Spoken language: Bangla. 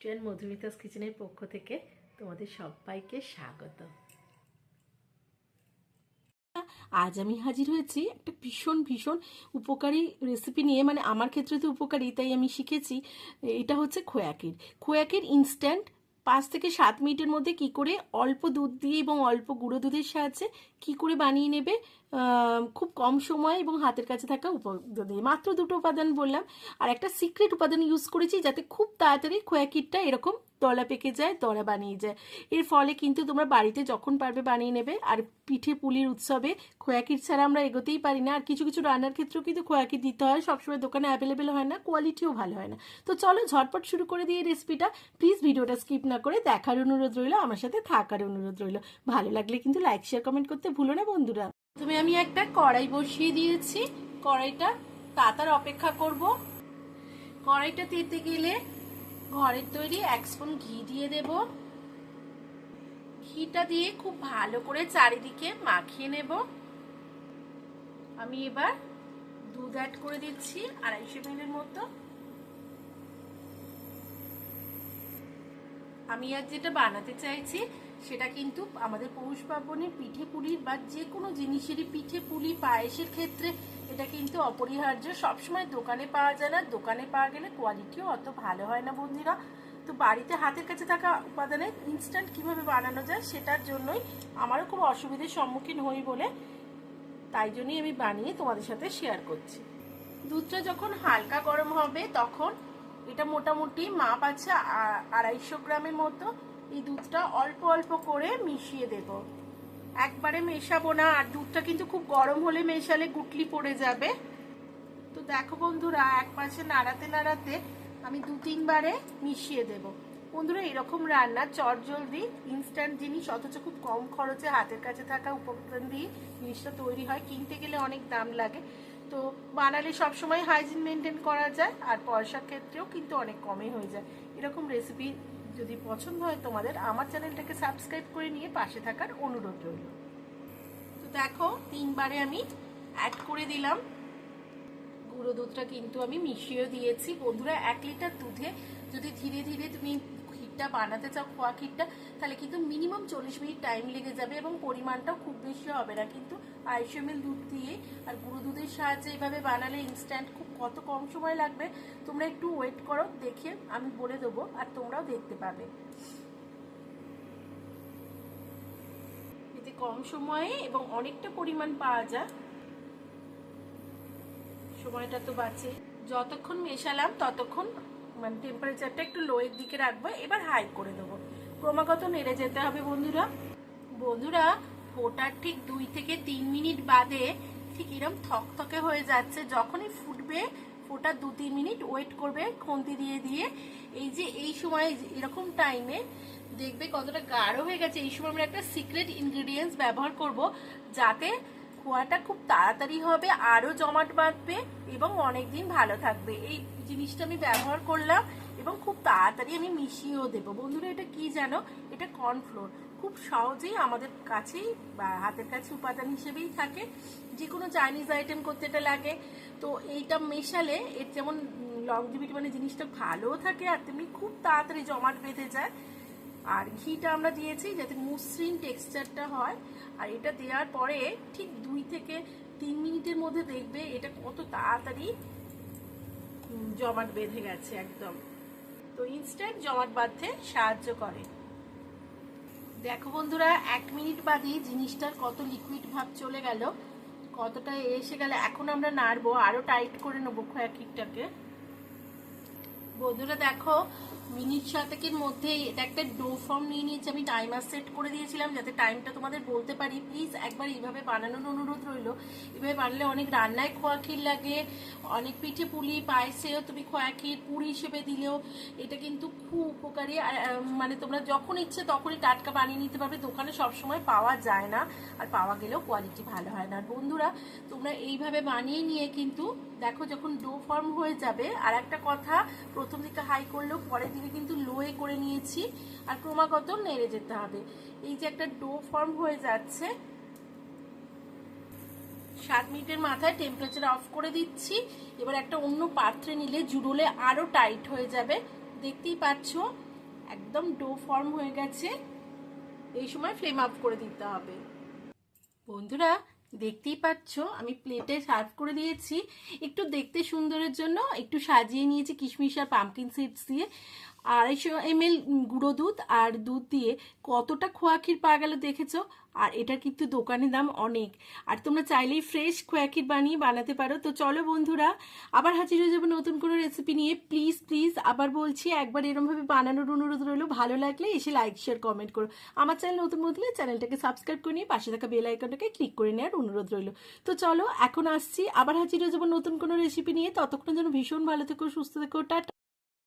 ট্রেন মধুমিতাস কিচেনের পক্ষ থেকে তোমাদের সবাইকে স্বাগত। আজ আমি হাজির হয়েছি একটা ভীষণ ভীষণ উপকারী রেসিপি নিয়ে মানে আমার ক্ষেত্রে তো উপকারী, তাই আমি শিখেছি। এটা হচ্ছে খোয়াকির খোয়াকির ইনস্ট্যান্ট পাঁচ থেকে সাত মিনিটের মধ্যে কি করে অল্প দুধ দিয়ে এবং অল্প গুঁড়ো দুধের সাহায্যে কি করে বানিয়ে নেবে খুব কম সময় এবং হাতের কাছে থাকা উপাদান মাত্র দুটো উপাদান বললাম, আর একটা সিক্রেট উপাদান ইউজ করেছি যাতে খুব তাড়াতাড়ি খোয়াকিরটা এরকম দলা পেকে যায় দলা বানিয়ে যায়। এর ফলে কিন্তু তোমরা বাড়িতে যখন পারবে বানিয়ে নেবে, আর পিঠে পুলির উৎসবে খোয়াকির ছাড়া আমরা এগোতেই পারি না। আর কিছু কিছু রান্নার ক্ষেত্রেও কিন্তু খোয়াকির দিতে হয়, সবসময় দোকানে অ্যাভেলেবেল হয় না কোয়ালিটিও ভালো হয় না। তো চলো ঝটপট শুরু করে দিয়ে রেসিপিটা প্লিজ ভিডিওটা স্কিপ না করে দেখার অনুরোধ রইল, আমার সাথে থাকার অনুরোধ রইল। ভালো লাগলে কিন্তু লাইক শেয়ার কমেন্ট করতে ভুলো না বন্ধুরা। তুমি আমি একটা কড়াই বসিয়ে দিয়েছি। কড়াইটা তাতার অপেক্ষা করব। কড়াইটা তেতে গেলে ঘরের তৈরি এক স্পুন ঘি দিয়ে দেব। ঘিটা দিয়ে খুব ভালো করে চারিদিকে মাখিয়ে নেব। আমি এবার দুধ অ্যাড করে দিচ্ছি আড়াইশো মিলের মতো। আমি আজ যেটা বানাতে চাইছি, সেটা কিন্তু আমাদের পৌষ পার্বণের পিঠে পুলির বা যে কোনো জিনিসেরই পিঠে পুলি, পায়েসের ক্ষেত্রে এটা কিন্তু অপরিহার্য। সবসময় দোকানে পাওয়া যায় না। দোকানে পাওয়া গেলে কোয়ালিটিও অত ভালো হয় না বন্ধুরা। তো বাড়িতে হাতের কাছে থাকা উপাদানে ইনস্ট্যান্ট কীভাবে বানানো যায়, সেটার জন্যই আমারও খুব অসুবিধার সম্মুখীন হই বলে তাই জন্যই আমি বানিয়ে তোমাদের সাথে শেয়ার করছি। দুধটা যখন হালকা গরম হবে, তখন এটা মোটামুটি মাপ আছে আড়াইশো গ্রামের মতো। এই দুধটা অল্প অল্প করে মিশিয়ে দেব। একবারে মেশাবো না, আর দুধটা কিন্তু খুব গরম হলে মেশালে গুটলি পড়ে যাবে। তো দেখো বন্ধুরা, এক পাশে নাড়াতে নাড়াতে আমি দু তিনবারে মিশিয়ে দেব। বন্ধুরা, এরকম রান্না চট জলদি ইনস্ট্যান্ট জিনিস, অথচ খুব কম খরচে হাতের কাছে থাকা উপাদান দিয়ে জিনিসটা তৈরি হয়। কিনতে গেলে অনেক দাম লাগে। তো বানালে সবসময় হাইজিন মেনটেন করা যায়, আর পয়সার ক্ষেত্রেও কিন্তু অনেক কমে হয়ে যায়। এরকম রেসিপি যদি পছন্দ হয় তোমাদের, আমার চ্যানেলটাকে সাবস্ক্রাইব করে নিয়ে পাশে থাকার অনুরোধ রইল। তো দেখো, তিনবারে আমি অ্যাড করে দিলাম। গুঁড়ো দুধটা কিন্তু আমি মিশিয়ে দিয়েছি। বন্ধুরা, এক লিটার দুধে যদি ধীরে ধীরে তুমি ক্ষীরটা বানাতে চাও, খোয়া ক্ষীরটা, তাহলে কিন্তু মিনিমাম চল্লিশ মিনিট টাইম লেগে যাবে এবং পরিমাণটাও খুব বেশি হবে না। কিন্তু আড়াইশো এমএল দুধ দিয়ে আর গুঁড়ো দুধের সাহায্যে এইভাবে বানালে ইনস্ট্যান্ট খুব কত কম সময় লাগবে, তোমরা একটু ওয়েট করো, দেখে আমি বলে দেবো আর তোমরাও দেখতে পাবে। এতে কম সময়ে এবং অনেকটা পরিমাণ পাওয়া যায়। সময়টা তো বাঁচে। যতক্ষণ মেশালাম, ততক্ষণ মানে টেম্পারেচারটা একটু লোয়ের দিকে রাখব, এবার হাই করে দেবো। ক্রমাগত নেড়ে যেতে হবে বন্ধুরা। বন্ধুরা, ফোটার ঠিক দুই থেকে তিন মিনিট বাদে ঠিক এরকম থকথকে হয়ে যাচ্ছে। যখনই ফুটবে ফোটার দু তিন মিনিট ওয়েট করবে, খুন্তি দিয়ে দিয়ে। এই যে এই সময় এরকম টাইমে দেখবে কতটা গাঢ় হয়ে গেছে। এই সময় আমরা একটা সিক্রেট ইনগ্রিডিয়েন্টস ব্যবহার করব, যাতে খোয়াটা খুব তাড়াতাড়ি হবে, আরও জমাট বাঁধবে এবং অনেক দিন ভালো থাকবে। এই জিনিসটা আমি ব্যবহার করলাম এবং খুব তাড়াতাড়ি আমি মিশিয়েও দেবো। বন্ধুরা, এটা কি জানো? এটা কর্নফ্লোর খুব সহজেই আমাদের কাছেই বা হাতের কাছে উপাদান হিসেবেই থাকে। যে কোনো চাইনিজ আইটেম করতে এটা লাগে। তো এইটা মেশালে এর যেমন লংজিভিটি মানে জিনিসটা ভালোও থাকে আর তেমনি খুব তাড়াতাড়ি জমাট বেঁধে যায়। আর ঘিটা আমরা দিয়েছি যাতে মসৃণ টেক্সচারটা হয়। আর এটা দেওয়ার পরে ঠিক দুই থেকে তিন মিনিটের মধ্যে দেখবে এটা কত তাড়াতাড়ি জমাট বেঁধে গেছে একদম। তো ইনস্ট্যান্ট জমাট বাঁধতে সাহায্য করে। দেখো বন্ধুরা, এক মিনিট বাদে জিনিসটার কত লিকুইড ভাব চলে গেল, কতটা এসে গেলে, এখন আমরা নাড়বো আরও টাইট করে নেব খোয়া কিকটাকে বন্ধুরা, দেখো, মিনিট সাতেকের মধ্যে এটা একটা ডো ফর্ম নিয়ে নিয়েছি। আমি টাইমার সেট করে দিয়েছিলাম যাতে টাইমটা তোমাদের বলতে পারি। প্লিজ একবার এইভাবে বানানোর অনুরোধ রইল। এভাবে বানালে অনেক রান্নায় খোয়া ক্ষীর লাগে, অনেক পিঠে পুলি, পায়েসেও তুমি খোয়া ক্ষীর, পুরি হিসেবে দিলেও এটা কিন্তু খুব উপকারী। মানে তোমরা যখন ইচ্ছে তখনই টাটকা বানিয়ে নিতে পারবে। দোকানে সবসময় পাওয়া যায় না, আর পাওয়া গেলেও কোয়ালিটি ভালো হয় না। আর বন্ধুরা, তোমরা এইভাবে বানিয়ে নিয়ে কিন্তু দেখো যখন ডো ফর্ম হয়ে যাবে। আর একটা কথা প্রথম দিকে হাই করলেও পরের দিকে কিন্তু লোয়ে করে নিয়েছি। আর ক্রমাগত নেড়ে যেতে হবে। এই যে একটা ডো ফর্ম হয়ে যাচ্ছে, সাত মিনিটের মাথায় টেম্পারেচার অফ করে দিচ্ছি। এবার একটা অন্য পাত্রে নিলে জুড়োলে আরও টাইট হয়ে যাবে। দেখতেই পাচ্ছ, একদম ডো ফর্ম হয়ে গেছে। এই সময় ফ্লেম আপ করে দিতে হবে। বন্ধুরা দেখতেই পাচ্ছ, আমি প্লেটে সার্ভ করে দিয়েছি। একটু দেখতে সুন্দরের জন্য, একটু সাজিয়ে নিয়েছি কিশমিশ আর পাম্পকিন সিডস দিয়ে। আড়াইশো এম এল গুঁড়ো দুধ আর দুধ দিয়ে কতটা খোয়া ক্ষীর পাওয়া গেল দেখেছ? আর এটার কিন্তু দোকানের দাম অনেক। আর তোমরা চাইলেই ফ্রেশ খোয়া ক্ষীর বানিয়ে বানাতে পারো। তো চলো বন্ধুরা, আবার হাজির হয়ে যাব নতুন কোনো রেসিপি নিয়ে। প্লিজ প্লিজ আবার বলছি, একবার এরমভাবে বানানোর অনুরোধ রইল। ভালো লাগলে এসে লাইক শেয়ার কমেন্ট করো। আমার চ্যানেল নতুন বদলে চ্যানেলটাকে সাবস্ক্রাইব করে নিয়ে পাশে থাকা বেল আইকনটাকে ক্লিক করে নেওয়ার অনুরোধ রইল। তো চলো, এখন আসছি। আবার হাজির হয়ে যাব নতুন কোনো রেসিপি নিয়ে। ততক্ষণ যেন ভীষণ ভালো থেকো, সুস্থ থেকো, টাটা।